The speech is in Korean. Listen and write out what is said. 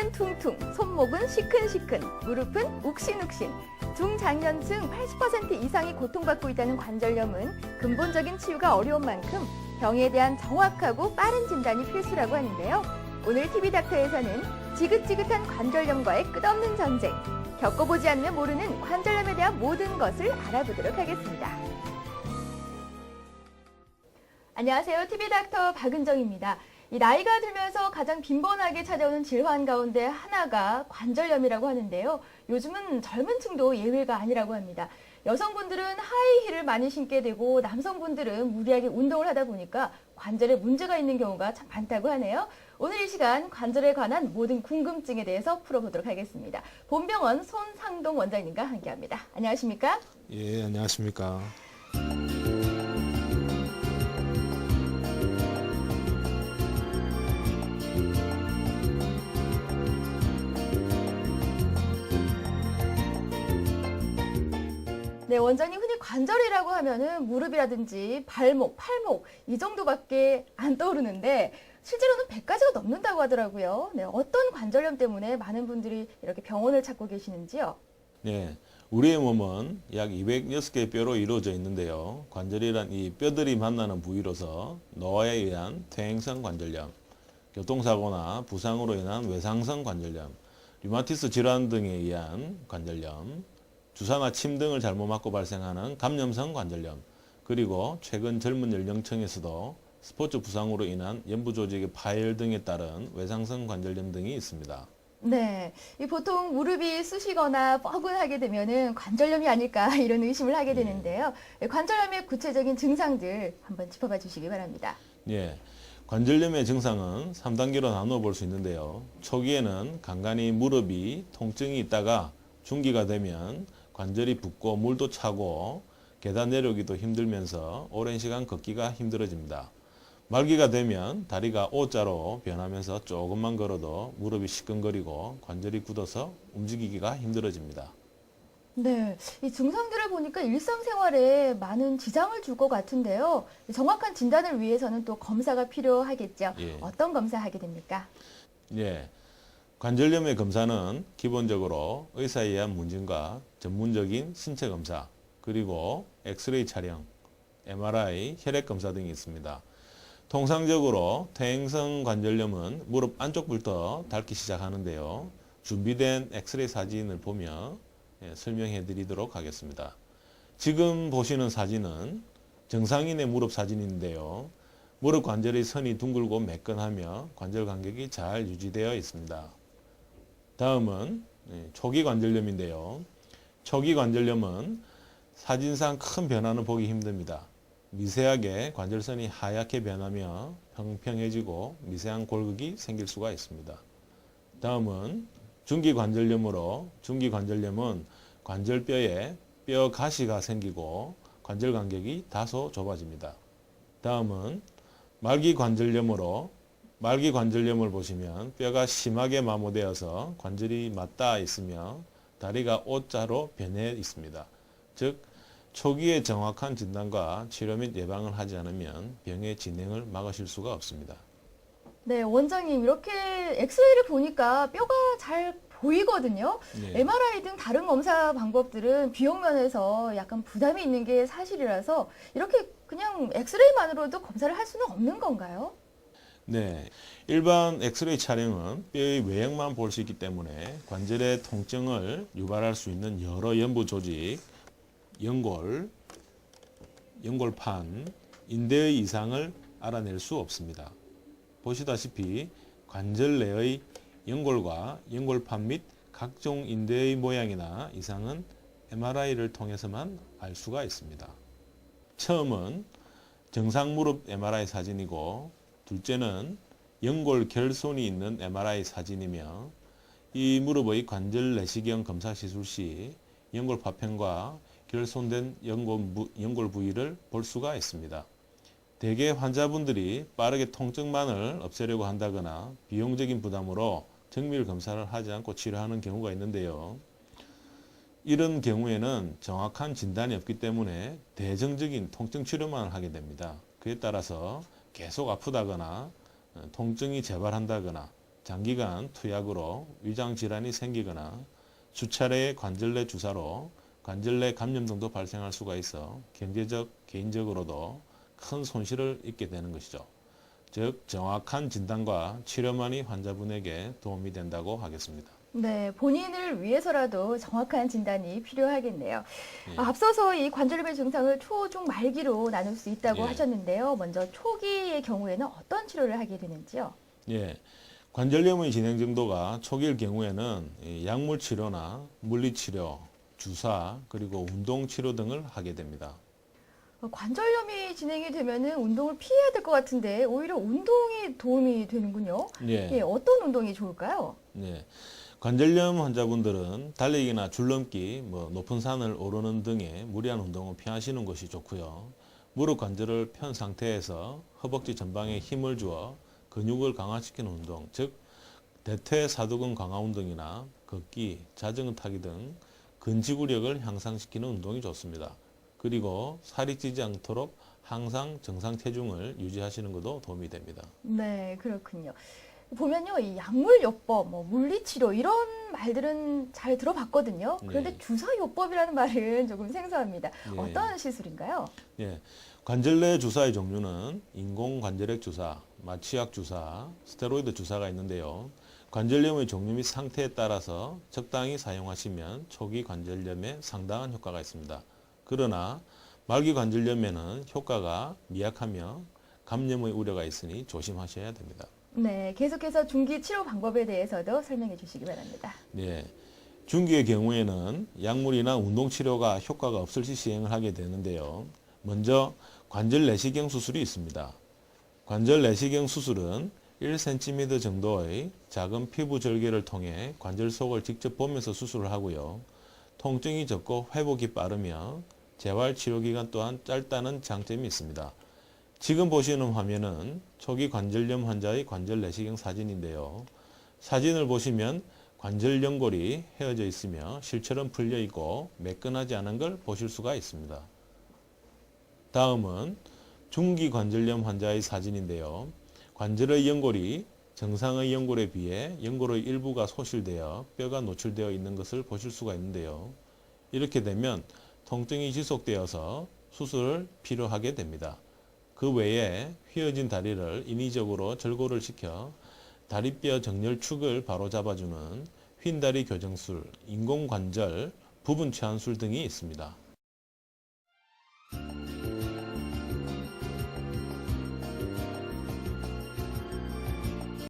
허리는 퉁퉁, 손목은 시큰시큰, 무릎은 욱신욱신. 중장년층 80% 이상이 고통받고 있다는 관절염은 근본적인 치유가 어려운 만큼 병에 대한 정확하고 빠른 진단이 필수라고 하는데요. 오늘 TV닥터에서는 지긋지긋한 관절염과의 끝없는 전쟁, 겪어보지 않으면 모르는 관절염에 대한 모든 것을 알아보도록 하겠습니다. 안녕하세요. TV닥터 박은정입니다. 이 나이가 들면서 가장 빈번하게 찾아오는 질환 가운데 하나가 관절염이라고 하는데요. 요즘은 젊은 층도 예외가 아니라고 합니다. 여성분들은 하이힐을 많이 신게 되고 남성분들은 무리하게 운동을 하다 보니까 관절에 문제가 있는 경우가 참 많다고 하네요. 오늘 이 시간 관절에 관한 모든 궁금증에 대해서 풀어보도록 하겠습니다. 본병원 손상동 원장님과 함께합니다. 안녕하십니까? 예, 안녕하십니까. 네, 원장님 흔히 관절이라고 하면은 무릎이라든지 발목, 팔목 이 정도밖에 안 떠오르는데 실제로는 100가지가 넘는다고 하더라고요. 네, 어떤 관절염 때문에 많은 분들이 이렇게 병원을 찾고 계시는지요? 예, 우리의 몸은 약 206개의 뼈로 이루어져 있는데요. 관절이란 이 뼈들이 만나는 부위로서 노화에 의한 퇴행성 관절염, 교통사고나 부상으로 인한 외상성 관절염, 류마티스 질환 등에 의한 관절염, 주사나 침 등을 잘못 맞고 발생하는 감염성 관절염, 그리고 최근 젊은 연령층에서도 스포츠 부상으로 인한 연부 조직의 파열 등에 따른 외상성 관절염 등이 있습니다. 네, 이 보통 무릎이 쑤시거나 뻐근하게 되면은 관절염이 아닐까 이런 의심을 하게 되는데요. 관절염의 구체적인 증상들 한번 짚어봐 주시기 바랍니다. 예. 관절염의 증상은 3단계로 나누어 볼 수 있는데요. 초기에는 간간히 무릎이 통증이 있다가 중기가 되면 관절이 붓고 물도 차고 계단 내려오기도 힘들면서 오랜 시간 걷기가 힘들어집니다. 말기가 되면 다리가 O자로 변하면서 조금만 걸어도 무릎이 시끈거리고 관절이 굳어서 움직이기가 힘들어집니다. 네, 이 증상들을 보니까 일상생활에 많은 지장을 줄 것 같은데요. 정확한 진단을 위해서는 또 검사가 필요하겠죠. 예. 어떤 검사 하게 됩니까? 예. 관절염의 검사는 기본적으로 의사에 의한 문진과 전문적인 신체 검사, 그리고 엑스레이 촬영, MRI, 혈액 검사 등이 있습니다. 통상적으로 퇴행성 관절염은 무릎 안쪽부터 닳기 시작하는데요. 준비된 엑스레이 사진을 보며 예, 설명해 드리도록 하겠습니다. 지금 보시는 사진은 정상인의 무릎 사진인데요. 무릎 관절의 선이 둥글고 매끈하며 관절 간격이 잘 유지되어 있습니다. 다음은 예, 초기 관절염인데요. 초기 관절염은 사진상 큰 변화는 보기 힘듭니다. 미세하게 관절선이 하얗게 변하며 평평해지고 미세한 골극이 생길 수가 있습니다. 다음은 중기 관절염으로 중기 관절염은 관절뼈에 뼈 가시가 생기고 관절 간격이 다소 좁아집니다. 다음은 말기 관절염으로 말기 관절염을 보시면 뼈가 심하게 마모되어서 관절이 맞닿아 있으며 다리가 O자로 변해 있습니다. 즉 초기에 정확한 진단과 치료 및 예방을 하지 않으면 병의 진행을 막으실 수가 없습니다. 네, 원장님 이렇게 엑스레이를 보니까 뼈가 잘 보이거든요. 네. MRI 등 다른 검사 방법들은 비용 면에서 약간 부담이 있는 게 사실이라서 이렇게 그냥 엑스레이만으로도 검사를 할 수는 없는 건가요? 네. 일반 엑스레이 촬영은 뼈의 외형만 볼 수 있기 때문에 관절의 통증을 유발할 수 있는 여러 연부 조직, 연골, 연골판, 인대의 이상을 알아낼 수 없습니다. 보시다시피 관절 내의 연골과 연골판 및 각종 인대의 모양이나 이상은 MRI를 통해서만 알 수가 있습니다. 처음은 정상 무릎 MRI 사진이고 둘째는 연골 결손이 있는 MRI 사진이며 이 무릎의 관절 내시경 검사 시술 시 연골 파편과 결손된 연골, 부, 연골 부위를 볼 수가 있습니다. 대개 환자분들이 빠르게 통증만을 없애려고 한다거나 비용적인 부담으로 정밀 검사를 하지 않고 치료하는 경우가 있는데요. 이런 경우에는 정확한 진단이 없기 때문에 대정적인 통증 치료만 하게 됩니다. 그에 따라서 계속 아프다거나 어, 통증이 재발한다거나 장기간 투약으로 위장 질환이 생기거나 수차례의 관절내 주사로 관절내 감염 등도 발생할 수가 있어 경제적, 개인적으로도 큰 손실을 입게 되는 것이죠. 즉 정확한 진단과 치료만이 환자분에게 도움이 된다고 하겠습니다. 네, 본인을 위해서라도 정확한 진단이 필요하겠네요. 예. 아, 앞서서 이 관절염의 증상을 초, 중, 말기로 나눌 수 있다고 예. 하셨는데요. 먼저 초기의 경우에는 어떤 치료를 하게 되는지요? 예. 관절염의 진행 정도가 초기일 경우에는 이 약물 치료나 물리 치료, 주사, 그리고 운동 치료 등을 하게 됩니다. 어, 관절염이 진행이 되면은 운동을 피해야 될 것 같은데 오히려 운동이 도움이 되는군요. 예. 예, 어떤 운동이 좋을까요? 예. 관절염 환자분들은 달리기나 줄넘기, 뭐 높은 산을 오르는 등의 무리한 운동을 피하시는 것이 좋고요. 무릎 관절을 편 상태에서 허벅지 전방에 힘을 주어 근육을 강화시키는 운동, 즉 대퇴 사두근 강화 운동이나 걷기, 자전거 타기 등 근지구력을 향상시키는 운동이 좋습니다. 그리고 살이 찌지 않도록 항상 정상 체중을 유지하시는 것도 도움이 됩니다. 네, 그렇군요. 보면요, 이 약물요법, 뭐 물리치료 이런 말들은 잘 들어봤거든요. 그런데 네. 주사요법이라는 말은 조금 생소합니다. 예. 어떤 시술인가요? 예, 관절내 주사의 종류는 인공관절액 주사, 마취약 주사, 스테로이드 주사가 있는데요. 관절염의 종류 및 상태에 따라서 적당히 사용하시면 초기 관절염에 상당한 효과가 있습니다. 그러나 말기 관절염에는 효과가 미약하며 감염의 우려가 있으니 조심하셔야 됩니다. 네, 계속해서 중기 치료 방법에 대해서도 설명해 주시기 바랍니다. 예, 중기의 경우에는 약물이나 운동 치료가 효과가 없을 시 시행을 하게 되는데요. 먼저 관절 내시경 수술이 있습니다. 관절 내시경 수술은 1cm 정도의 작은 피부 절개를 통해 관절 속을 직접 보면서 수술을 하고요. 통증이 적고 회복이 빠르며 재활 치료 기간 또한 짧다는 장점이 있습니다. 지금 보시는 화면은 초기 관절염 환자의 관절 내시경 사진인데요. 사진을 보시면 관절 연골이 헤어져 있으며 실처럼 풀려 있고 매끈하지 않은 걸 보실 수가 있습니다. 다음은 중기 관절염 환자의 사진인데요. 관절의 연골이 정상의 연골에 비해 연골의 일부가 소실되어 뼈가 노출되어 있는 것을 보실 수가 있는데요. 이렇게 되면 통증이 지속되어서 수술을 필요하게 됩니다. 그 외에 휘어진 다리를 인위적으로 절골을 시켜 다리뼈 정렬축을 바로잡아주는 휜다리 교정술, 인공관절, 부분 체한술 등이 있습니다.